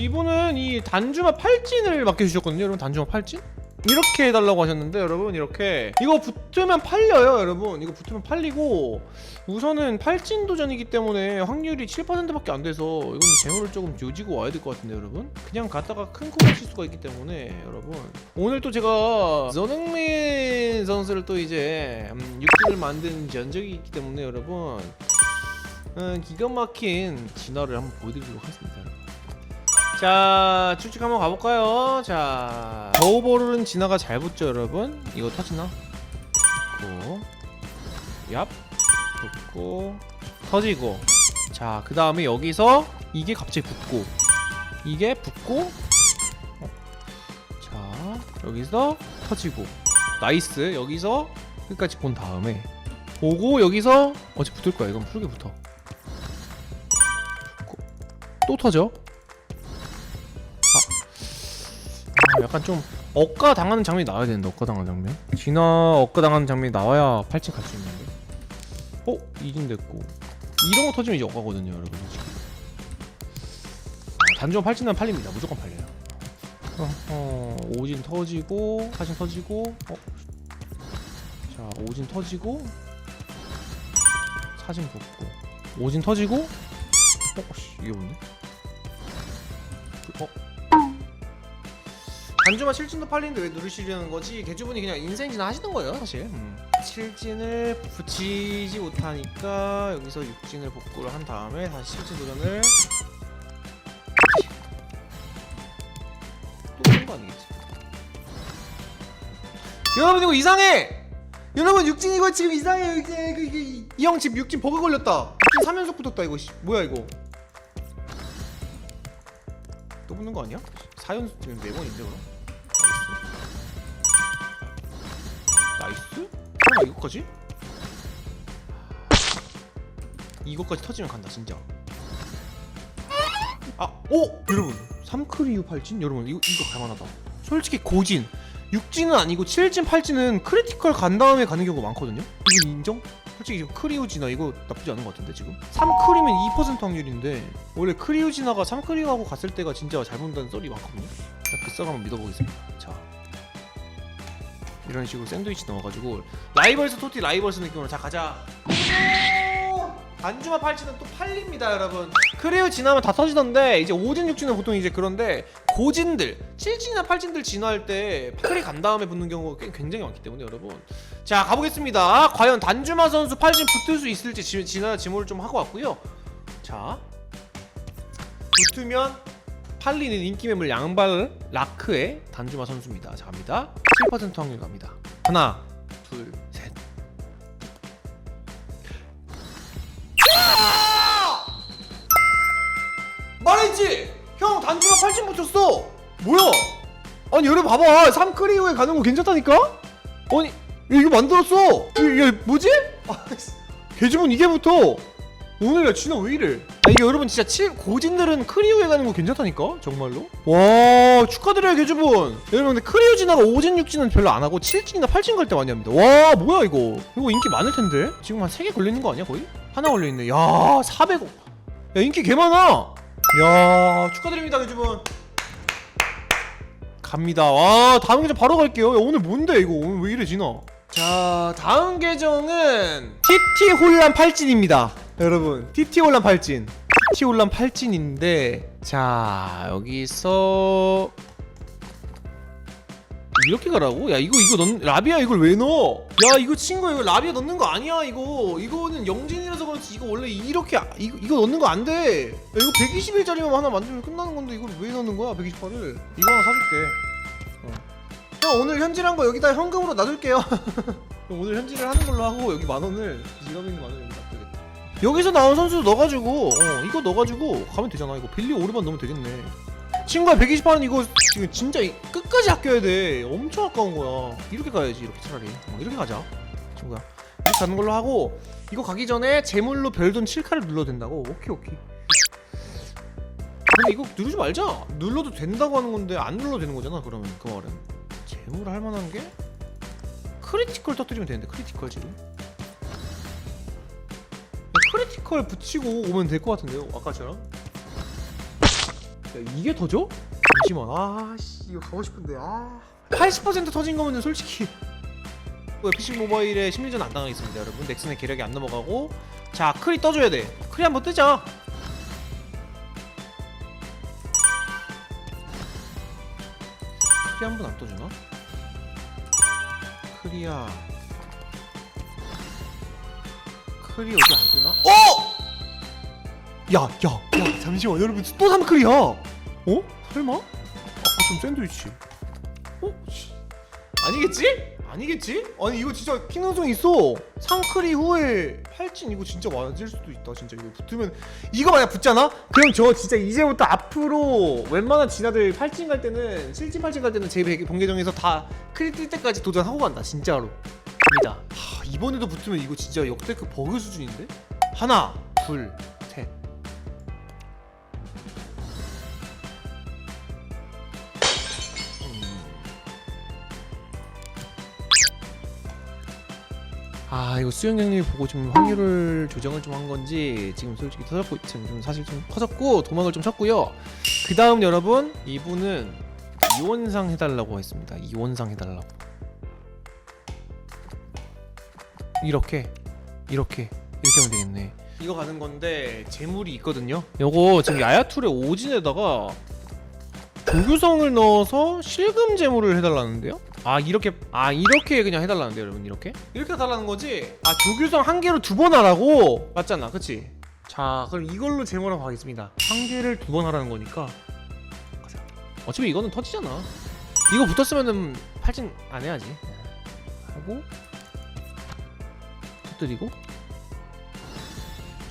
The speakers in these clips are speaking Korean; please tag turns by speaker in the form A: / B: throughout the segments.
A: 이분은 이 단주마 팔진을 맡겨주셨거든요. 여러분 단주마 팔진? 이렇게 해달라고 하셨는데 여러분 이렇게. 이거 붙으면 팔려요 여러분. 이거 붙으면 팔리고 우선은 팔진 도전이기 때문에 확률이 7%밖에 안 돼서 이건 재물을 조금 조지고 와야 될 것 같은데 여러분. 그냥 갔다가 큰코 맞힐 수가 있기 때문에 여러분. 오늘 또 제가 전흥민 선수를 또 이제 음, 육진을 만든 전적이 있기 때문에 여러분. 음, 기가 막힌 진화를 한번 보여드리도록 하겠습니다. 자 쭉쭉 한번 가볼까요? 자. 저우버ル은 진화가 잘 붙죠 여러분? 이거 터지나? 붙고. 얍. 붙고. 터지고. 자 그 다음에 여기서 이게 갑자기 붙고. 이게 붙고. 어. 자 여기서 터지고. 나이스. 여기서 끝까지 본 다음에. 오고 여기서 어차피 붙을 거야. 이건 푸르게 붙어. 붙고. 또 터져 약간 좀 억까 당하는 장면이 나와야 되는데 억까 당하는 장면 진화 억까 당하는 장면이 나와야 팔찌 갈 수 있는데 어? 이진 됐고 이런 거 터지면 이제 억까거든요 여러분 아, 단종 팔찌는 팔립니다 무조건 팔려요 어, 어 오진 터지고 사진 터지고 어? 자 오진 터지고 사진 붙고 오진 터지고 어? 씨, 이게 뭔데? 어? 단주마 실진도 팔리는데 왜 누르시려는 거지? 개주분이 그냥 인생진 하시는 거예요 사실 음. 실진을 붙이지 못하니까 여기서 육진을 복구를 한 다음에 다시 실진 도전을 또 그런 거 아니겠지? 여러분 이거 이상해! 여러분 육진 이거 지금 이상해요 이게 그, 이게 이형 집 육진 버그 걸렸다 육진 3연속 붙었다 이거 씨. 뭐야 이거 또 붙는 거 아니야? 4연속 지금 4번인데 그럼 나이스? 설마 이거까지? 이거까지 터지면 간다 진짜 아! 오! 여러분 3크리우 8진? 여러분 이거 이거 갈만하다 솔직히 고진 6진은 아니고 7진 8진은 크리티컬 간 다음에 가는 경우가 많거든요 이거 인정? 솔직히 지금 크리우지나 이거 나쁘지 않은 것 같은데 지금 3크리면 2% 확률인데 원래 크리우지나가 3크리우하고 갔을 때가 진짜 잘 본다는 썰이 많거든요 그썰 한번 믿어보겠습니다 자 이런 식으로 샌드위치 넣어가지고 라이벌스 토티 라이벌스 느낌으로 자 가자. 안주마 팔찌는 또 팔립니다 여러분. 크리우 지나면 다 터지던데. 이제 5진 6진은 보통 이제 그런데 고진들 7진이나 8진들 진화할 때 크리 간 다음에 붙는 경우가 꽤 굉장히 많기 때문에 여러분. 자 가보겠습니다. 과연 단주마 선수 8진 붙을 수 있을지 지, 진화 지모를 좀 하고 왔고요. 자 붙으면 팔리는 인기 매물 양발 라크의 단주마 선수입니다. 자 갑니다 7% 확률 갑니다 하나 둘셋 말했지! 형 단주가 팔진 붙였어! 뭐야? 아니 여러분 봐봐 3크리오에 가는 거 괜찮다니까? 아니 야, 이거 만들었어! 이게 뭐지? 아, 개주문 이게 붙어! 오늘 야 진아 왜 이래? 아 이게 여러분 진짜 칠 고진들은 크리오에 가는 거 괜찮다니까? 정말로? 와 축하드려요 개주분. 여러분 근데 크리오 진화가 5진 6진은 별로 안 하고 7진이나 8진 갈 때 많이 합니다. 와 뭐야 이거? 이거 인기 많을 텐데? 지금 한 3개 걸리는 거 아니야 거의? 하나 걸려있네. 야 400억 야 인기 개 많아. 야 축하드립니다 개주분. 갑니다. 와 다음 계정 바로 갈게요. 야, 오늘 뭔데 이거? 오늘 왜 이래 진아? 자 다음 계정은 TT 혼란 팔진입니다 여러분 TT 혼란 팔진 TT 혼란 팔진인데 자 여기서 이렇게 가라고? 야 이거 이거 넣 라비아 이걸 왜 넣어? 야 이거 친구 이거 라비아 넣는 거 아니야 이거 이거는 영진이라서 그렇지 이거 원래 이렇게 아- 이거, 이거 넣는 거 안 돼. 야, 이거 120일짜리만 하나 만들면 끝나는 건데 이걸 왜 넣는 거야 128을? 이거 하나 사줄게. 어. 형 오늘 현질한 거 여기다 현금으로 놔둘게요. 형, 오늘 현질을 하는 걸로 하고 여기 만 원을 지갑에 있는 만 놔두겠다. 여기서 나온 선수 넣어가지고 어 이거 넣어가지고 가면 되잖아. 이거 빌리 오르만 넣으면 되겠네. 친구야 128원 이거 지금 진짜 이- 끝까지 아껴야 돼. 엄청 아까운 거야. 이렇게 가야지 이렇게 차라리. 어, 이렇게 가자. 친구야. 이렇게 가는 걸로 하고 이거 가기 전에 제물로 별돈 7카를 눌러도 된다고. 오케이 오케이. 근데 이거 누르지 말자. 눌러도 된다고 하는 건데 안 눌러도 되는 거잖아 그러면. 그 말은. 제물 할 만한 게? 크리티컬 터뜨리면 되는데 크리티컬 지금 크리티컬 붙이고 오면 될 것 같은데요 아까처럼? 이게 터져? 잠시만. 아씨 이거 가고 싶은데. 아. 80% 터진 거면 솔직히. FC 모바일에 심리전 안 당하겠습니다 여러분. 넥슨의 계력이 안 넘어가고. 자 크리 떠줘야 돼. 크리 한번 뜨자. 크리 한번 안 떠주나? 크리야 크리 어디 안 뜨나? 어! 야, 야, 야, 잠시만, 여러분, 또 삼클이야. 어? 설마? 아까 좀 샌드위치. 어? 씨. 아니겠지? 아니겠지? 아니 이거 진짜 킹능성 있어. 상크리 후에 팔진 이거 진짜 맞을 수도 있다. 진짜 이거 붙으면 이거 만약 붙잖아? 그럼 저 진짜 이제부터 앞으로 웬만한 진아들 팔진 갈 때는 실진 팔진 갈 때는 제 배- 본계정에서 다 크리 뜰 때까지 도전하고 간다. 진짜로. 갑니다. 하, 이번에도 붙으면 이거 진짜 역대급 버그 수준인데? 하나, 둘, 셋. 아 이거 수영 형님 보고 지금 확률을 조정을 좀 한 건지 지금 솔직히 터졌고 지금 좀 사실 좀 터졌고 도망을 좀 쳤고요. 그 다음 여러분 이분은 이원상 해달라고 했습니다. 이원상 해달라고. 이렇게 이렇게 이렇게 하면 되겠네. 이거 가는 건데 재물이 있거든요. 요거 지금 야야툴의 오진에다가 조교성을 넣어서 실금 재물을 해달라는데요? 아 이렇게 아 이렇게 그냥 해달라는데요 여러분 이렇게? 이렇게 해달라는 거지? 아 조교성 한 개로 두 번 하라고? 맞잖아 그치? 자 그럼 이걸로 재물하고 가겠습니다 한 개를 두 번 하라는 거니까 가자. 어차피 이거는 터지잖아 이거 붙었으면은 팔진 안 해야지 하고 터뜨리고?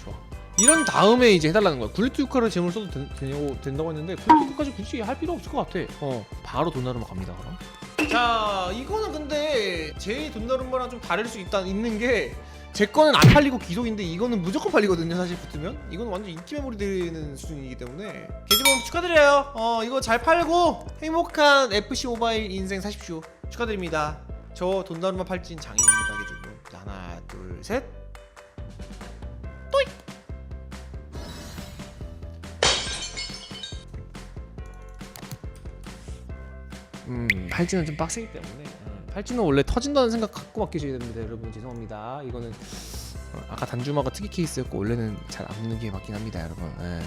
A: 좋아. 이런 다음에 이제 해달라는 거야. 굴리트 유카를 재물 써도 되, 되냐고 된다고 했는데 굴리트 유카까지 굳이 할 필요 없을 것 같아. 어 바로 돈나르마 갑니다 그럼. 자 이거는 근데 제 돈나름마랑 좀 다를 수 있다 있는 게 제 거는 안 팔리고 기속인데 이거는 무조건 팔리거든요 사실 붙으면. 이건 완전 인기 메모리 되는 수준이기 때문에. 개지봉 축하드려요. 어 이거 잘 팔고 행복한 FC 모바일 인생 사십시오. 축하드립니다. 저 돈나름마 팔진 개지봉 자, 하나 둘셋 음, 팔찌는 좀 빡세기 때문에 어, 팔찌는 원래 터진다는 생각 갖고 맡기셔야 됩니다 여러분. 죄송합니다. 이거는 어, 아까 단주마가 특이 케이스였고 원래는 잘 안 붙는 게 맞긴 합니다 여러분. 예.